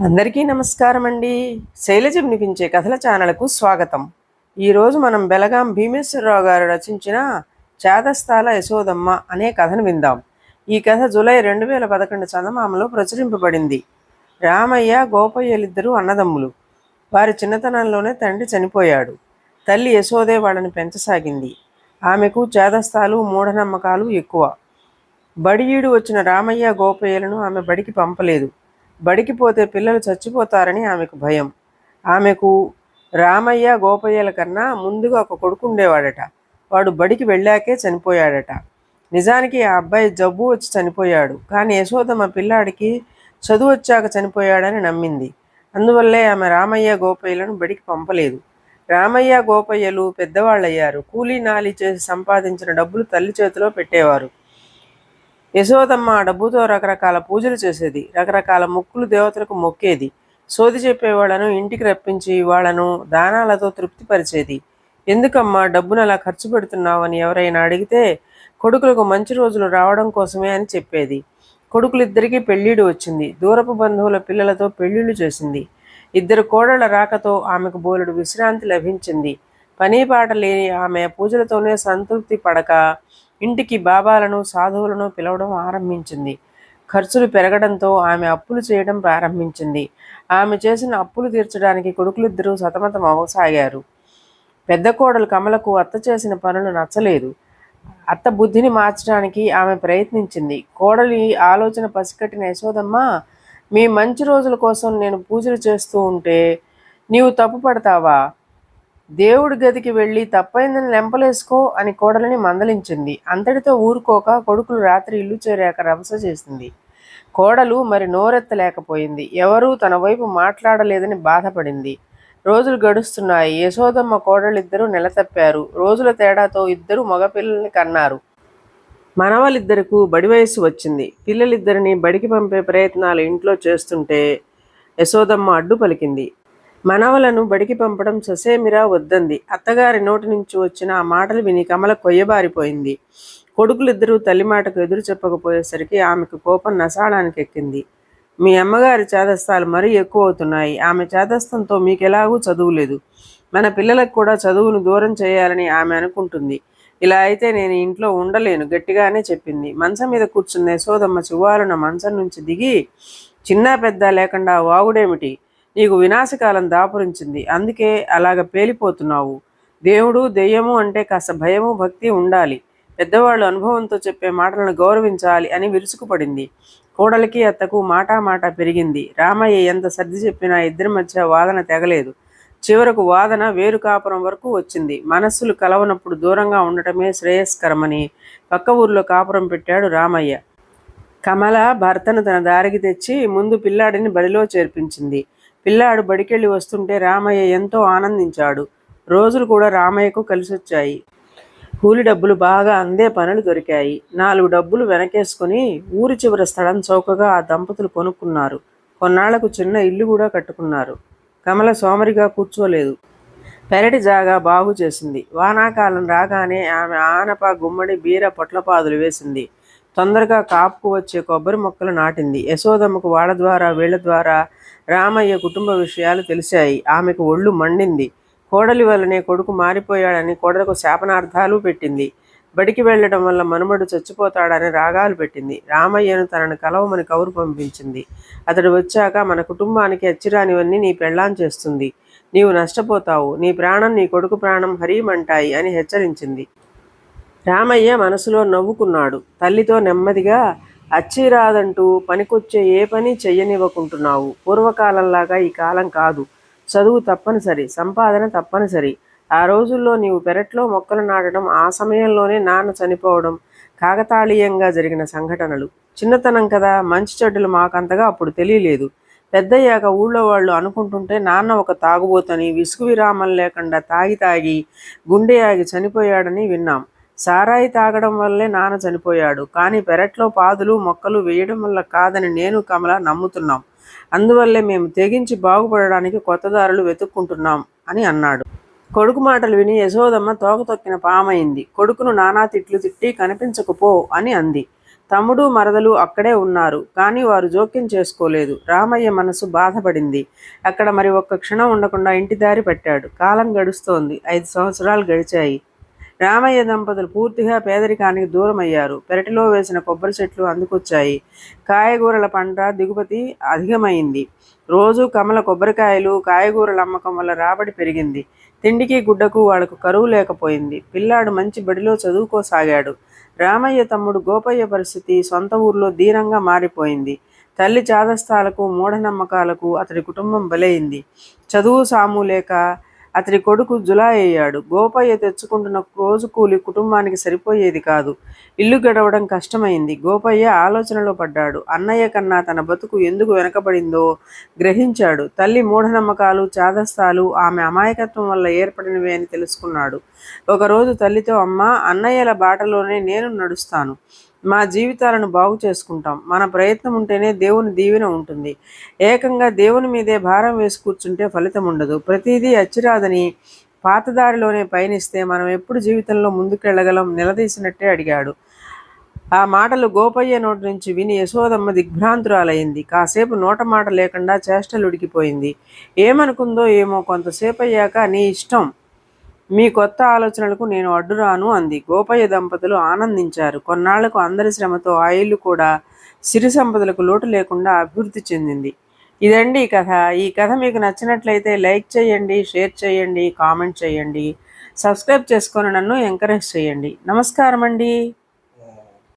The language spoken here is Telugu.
అందరికీ నమస్కారం అండి. శైలజ వినిపించే కథల ఛానల్కు స్వాగతం. ఈరోజు మనం బెలగాం భీమేశ్వరరావు గారు రచించిన చేదస్థాల యశోదమ్మ అనే కథను విందాం. ఈ కథ జూలై రెండు వేల పదకొండు చందమామలో ప్రచురింపబడింది. రామయ్య గోపయ్యలిద్దరూ అన్నదమ్ములు. వారి చిన్నతనంలోనే తండ్రి చనిపోయాడు. తల్లి యశోదే వాళ్ళని పెంచసాగింది. ఆమెకు చేదస్థాలు మూఢనమ్మకాలు ఎక్కువ. బడియీడు వచ్చిన రామయ్య గోపయ్యలను ఆమె బడికి పంపలేదు. బడికి పోతే పిల్లలు చచ్చిపోతారని ఆమెకు భయం. ఆమెకు రామయ్య గోపయ్యల కన్నా ముందుగా ఒక కొడుకు ఉండేవాడట. వాడు బడికి వెళ్ళాకే చనిపోయాడట. నిజానికి ఆ అబ్బాయి జబ్బు వచ్చి చనిపోయాడు. కానీ యశోదమ్మ పిల్లాడికి చదువు వచ్చాక చనిపోయాడని నమ్మింది. అందువల్లే ఆమె రామయ్య గోపయ్యలను బడికి పంపలేదు. రామయ్య గోపయ్యలు పెద్దవాళ్ళయ్యారు. కూలీ నాలి చేసి సంపాదించిన డబ్బులు తల్లి చేతిలో పెట్టేవారు. యశోదమ్మ డబ్బుతో రకరకాల పూజలు చేసేది రకరకాల మొక్కులు దేవతలకు మొక్కేది సోది చెప్పేవాళ్ళను ఇంటికి రప్పించి వాళ్ళను దానాలతో తృప్తిపరిచేది. ఎందుకమ్మా డబ్బును అలా ఖర్చు పెడుతున్నావని ఎవరైనా అడిగితే కొడుకులకు మంచి రోజులు రావడం కోసమే అని చెప్పేది. కొడుకులిద్దరికీ పెళ్ళిడు వచ్చింది. దూరపు బంధువుల పిల్లలతో పెళ్ళిళ్ళు చేసింది. ఇద్దరు కోడళ్ళ రాకతో ఆమెకు బోలుడు విశ్రాంతి లభించింది. పని పాట లేని ఆమె పూజలతోనే సంతృప్తి పడక ఇంటికి బాబాలను సాధువులను పిలవడం ఆరంభించింది. ఖర్చులు పెరగడంతో ఆమె అప్పులు చేయడం ప్రారంభించింది. ఆమె చేసిన అప్పులు తీర్చడానికి కొడుకులిద్దరూ సతమతం అవసాగారు. పెద్ద కోడలు కమలకు అత్త చేసిన పనులు నచ్చలేదు. అత్త బుద్ధిని మార్చడానికి ఆమె ప్రయత్నించింది. కోడలి ఆలోచన పసికట్టిన యశోదమ్మ మీ మంచి రోజుల కోసం నేను పూజలు చేస్తూ ఉంటే నీవు తప్పు పడతావా? దేవుడి గదికి వెళ్ళి తప్పైందని లెంపలేసుకో అని కోడలిని మందలించింది. అంతటితో ఊరుకోక కొడుకులు రాత్రి ఇల్లు చేరాక రభస చేసింది. కోడలు మరి నోరెత్తలేకపోయింది. ఎవరూ తన వైపు మాట్లాడలేదని బాధపడింది. రోజులు గడుస్తున్నాయి. యశోదమ్మ కోడలిద్దరూ నెలతప్పారు. రోజుల తేడాతో ఇద్దరు మగపిల్లల్ని కన్నారు. మనవలిద్దరకు బడి వయస్సు వచ్చింది. పిల్లలిద్దరిని బడికి పంపే ప్రయత్నాలు ఇంట్లో చేస్తుంటే యశోదమ్మ అడ్డు పలికింది మనవలను బడికి పంపడం ససేమిరా వద్దంది. అత్తగారి నోటి నుంచి వచ్చిన ఆ మాటలు విని కమల కొయ్యబారిపోయింది. కొడుకులిద్దరూ తల్లి మాటకు ఎదురు చెప్పకపోయేసరికి ఆమెకు కోపం నసాడానికి ఎక్కింది మీ అమ్మగారి చేదస్తాలు మరీ ఎక్కువ అవుతున్నాయి ఆమె చేదస్తంతో మీకెలాగూ చదువు లేదు. మన పిల్లలకు కూడా చదువును దూరం చేయాలని ఆమె అనుకుంటుంది. ఇలా అయితే నేను ఇంట్లో ఉండలేను గట్టిగానే చెప్పింది. మంచం మీద కూర్చున్న యశోదమ్మ చివాలున మంచం నుంచి దిగి చిన్న పెద్ద లేకుండా వాగుడేమిటి? నీకు వినాశకాలం దాపురించింది. అందుకే అలాగ పేలిపోతున్నావు. దేవుడు దెయ్యము అంటే కాస్త భయము భక్తి ఉండాలి. పెద్దవాళ్ళు అనుభవంతో చెప్పే మాటలను గౌరవించాలి అని విరుచుకుపడింది కోడలికి అత్తకు మాటా మాట పెరిగింది. రామయ్య ఎంత సర్ది చెప్పినా ఇద్దరి మధ్య వాదన తెగలేదు. చివరకు వాదన వేరు కాపురం వరకు వచ్చింది. మనస్సులు కలవనప్పుడు దూరంగా ఉండటమే శ్రేయస్కరమని పక్క ఊర్లో కాపురం పెట్టాడు రామయ్య. కమల భర్తను తన దారికి తెచ్చి ముందు పిల్లాడిని బడిలో చేర్పించింది. పిల్లాడు బడికెళ్ళి వస్తుంటే రామయ్య ఎంతో ఆనందించాడు. రోజులు కూడా రామయ్యకు కలిసొచ్చాయి. కూలి డబ్బులు బాగా అందే పనులు దొరికాయి. నాలుగు డబ్బులు వెనకేసుకుని ఊరి చివర స్థలం చౌకగా ఆ దంపతులు కొనుక్కున్నారు. కొన్నాళ్ళకు చిన్న ఇల్లు కూడా కట్టుకున్నారు. కమల సోమరిగా కూర్చోలేదు. పెరటి జాగా బాగు చేసింది. వానాకాలం రాగానే ఆమె ఆనప గుమ్మడి బీర పొట్లపాదులు వేసింది. తొందరగా కాపుకు వచ్చే కొబ్బరి మొక్కలు నాటింది. యశోదమ్మకు వాళ్ళ ద్వారా వీళ్ళ ద్వారా రామయ్య కుటుంబ విషయాలు తెలిసాయి ఆమెకు ఒళ్ళు మండింది. కోడలి వల్లనే కొడుకు మారిపోయాడని కోడలకు శాపనార్థాలు పెట్టింది. బడికి వెళ్ళడం వల్ల మనుమడు చచ్చిపోతాడని రాగాలు పెట్టింది. రామయ్యను తనను కలవమని కౌరు పంపించింది. అతడు వచ్చాక మన కుటుంబానికి అచ్చిరానివన్నీ నీ పెళ్ళాం చేస్తుంది. నీవు నష్టపోతావు. నీ ప్రాణం నీ కొడుకు ప్రాణం హరీమంటాయి అని హెచ్చరించింది. రామయ్య మనసులో నవ్వుకున్నాడు. తల్లితో నెమ్మదిగా అచ్చిరాదంటూ పనికొచ్చే ఏ పని చెయ్యనివ్వకుంటున్నావు. పూర్వకాలంలాగా ఈ కాలం కాదు. చదువు తప్పనిసరి సంపాదన తప్పనిసరి. ఆ రోజుల్లో నీవు పెరట్లో మొక్కలు నాటడం ఆ సమయంలోనే నాన్న చనిపోవడం కాకతాళీయంగా జరిగిన సంఘటనలు. చిన్నతనం కదా మంచి చెడ్డలు మాకంతగా అప్పుడు తెలియలేదు. పెద్దయ్యాక ఊళ్ళో వాళ్ళు అనుకుంటుంటే నాన్న ఒక తాగుబోతని విసుగు విరామం లేకుండా తాగి తాగి గుండె ఆగి చనిపోయాడని విన్నాం. సారాయి తాగడం వల్లే నాన్న చనిపోయాడు. కానీ పెరట్లో పాదులు మొక్కలు వేయడం వల్ల కాదని నేను కమల నమ్ముతున్నాం. అందువల్లే మేము తెగించి బాగుపడడానికి కొత్త దారులు వెతుక్కుంటున్నాం అని అన్నాడు. కొడుకు మాటలు విని యశోదమ్మ తోకతొక్కిన పామైంది. కొడుకును నానా తిట్లు తిట్టి కనిపించకపో అని అంది. తమ్ముడు మరదలు అక్కడే ఉన్నారు. కానీ వారు జోక్యం చేసుకోలేదు. రామయ్య మనసు బాధపడింది. అక్కడ మరి ఒక్క క్షణం ఉండకుండా ఇంటి దారి పట్టాడు. కాలం గడుస్తోంది. ఐదు సంవత్సరాలు గడిచాయి. రామయ్య దంపతులు పూర్తిగా పేదరికానికి దూరమయ్యారు. పెరటిలో వేసిన కొబ్బరి చెట్లు అందుకొచ్చాయి. కాయగూరల పంట దిగుమతి అధికమైంది. రోజు కమల కొబ్బరికాయలు కాయగూరల అమ్మకం వల్ల రాబడి పెరిగింది. తిండికి గుడ్డకు వాళ్ళకు కరువు లేకపోయింది. పిల్లాడు మంచి బడిలో చదువుకోసాగాడు. రామయ్య తమ్ముడు గోపయ్య పరిస్థితి సొంత ఊర్లో దీనంగా మారిపోయింది. తల్లి చాదస్తాలకు మూఢనమ్మకాలకు అతడి కుటుంబం బలైంది. చదువు సాము లేక అతడి కొడుకు జులాయి అయ్యాడు గోపయ్య తెచ్చుకుంటున్న రోజు కూలి కుటుంబానికి సరిపోయేది కాదు. ఇల్లు గడవడం కష్టమైంది. గోపయ్య ఆలోచనలో పడ్డాడు. అన్నయ్య కన్నా తన బతుకు ఎందుకు వెనకబడిందో గ్రహించాడు. తల్లి మూఢనమ్మకాలు చాదస్తాలు ఆమె అమాయకత్వం వల్ల ఏర్పడినవి అని తెలుసుకున్నాడు. ఒకరోజు తల్లితో అమ్మ అన్నయ్యల బాటలోనే నేను నడుస్తాను. మా జీవితాలను బాగు చేసుకుంటాం. మన ప్రయత్నం ఉంటేనే దేవుని దీవెన ఉంటుంది. ఏకంగా దేవుని మీదే భారం వేసి కూర్చుంటే ఫలితం ఉండదు. ప్రతిదీ అచ్చిరాదని పాతదారిలోనే పయనిస్తే మనం ఎప్పుడు జీవితంలో ముందుకెళ్ళగలం నిలదీసినట్టే అడిగాడు. ఆ మాటలు గోపయ్య నోటి నుంచి విని యశోదమ్మ దిగ్భ్రాంతురాలైంది. కాసేపు నోట మాట లేకుండా చేష్టలు ఉడికిపోయింది ఏమనుకుందో ఏమో కొంతసేపు అయ్యాక నీ ఇష్టం. మీ కొత్త ఆలోచనలకు నేను అడ్డురాను అంది. గోపయ్య దంపతులు ఆనందించారు. కొన్నాళ్ళకు అందరి శ్రమతో ఆ ఇల్లు కూడా సిరి సంపదలకు లోటు లేకుండా అభివృద్ధి చెందింది. ఇదండి ఈ కథ. ఈ కథ మీకు నచ్చినట్లయితే లైక్ చేయండి షేర్ చేయండి కామెంట్ చేయండి. సబ్స్క్రైబ్ చేసుకొని నన్ను ఎంకరేజ్ చేయండి. నమస్కారం అండి